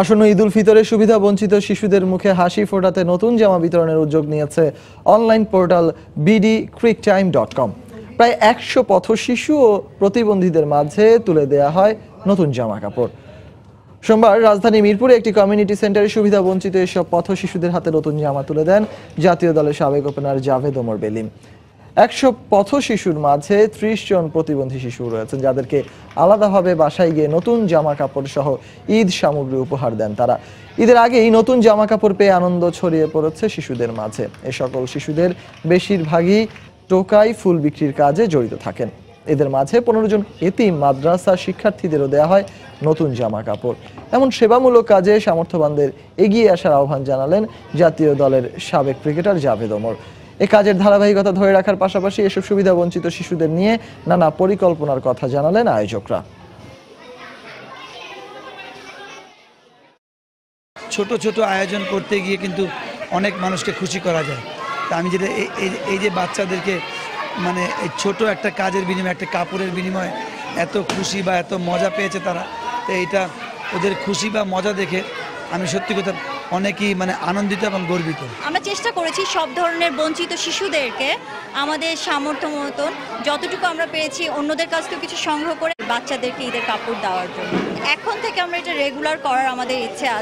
আসন্ন ঈদ উল ফিতরের সুবিধা বঞ্চিত শিশুদের মুখে হাসি ফোটাতে নতুন জামা বিতরণের উদ্যোগ নিয়েছে online portal BD crick time dot com প্রায় একশো পথ শিশু ও প্রতিবন্ধীদের মাঝে তুলে দেয়া হয় নতুন জামা কাপড়। সোমবার রাজধানী মিরপুরে একটি কমিউনিটি সেন্টারে সুবিধা বঞ্চিত এসব পথ শিশুদের হাতে নতুন জামা তুলে দেন জাতীয় দলের সাবেক ওপেনার জাভেদ ওমর বেলিম। একশো পথ শিশুর মাঝে ত্রিশ জন প্রতিবন্ধী শিশু রয়েছেন, যাদেরকে আলাদাভাবে বাসায় গিয়ে নতুন জামা কাপড় সহ ঈদ সামগ্রী উপহার দেন তারা। ঈদের আগেই নতুন জামা কাপড় পেয়ে আনন্দ ছড়িয়ে পড়েছে শিশুদের মাঝে। এ সকল শিশুদের বেশিরভাগই টোকাই ফুল বিক্রির কাজে জড়িত থাকেন। এদের মাঝে পনেরো জন এতিম মাদ্রাসা শিক্ষার্থীদেরও দেওয়া হয় নতুন জামা কাপড় এমন সেবামূলক কাজে সামর্থ্যবানদের এগিয়ে আসার আহ্বান জানালেন জাতীয় দলের সাবেক ক্রিকেটার জাভেদ ওমর। এ কাজের ধারাবাহিকতা ধরে রাখার পাশাপাশি এসব সুবিধা বঞ্চিত শিশুদের নিয়ে নানা পরিকল্পনার কথা জানালেন আয়োজকরা। ছোট ছোট আয়োজন করতে গিয়ে কিন্তু অনেক মানুষকে খুশি করা যায়। তা আমি যেটা এই- যে বাচ্চাদেরকে মানে এই ছোট একটা কাজের বিনিময়ে, একটা কাপড়ের বিনিময়ে এত খুশি বা এত মজা পেয়েছে তারা, তো এইটা ওদের খুশি বা মজা দেখে আমি সত্যি কথা অনেকই মানে আনন্দিত এবং গর্বিত। আমরা চেষ্টা করেছি সব ধরনের বঞ্চিত শিশুদেরকে আমাদের সামর্থ্য মতন যতটুকু আমরা পেয়েছি অন্যদের কাছ থেকে কিছু সংগ্রহ করে বাচ্চাদেরকে ঈদের কাপড় দেওয়ার জন্য। এখন থেকে আমরা এটা রেগুলার করার আমাদের ইচ্ছে আছে।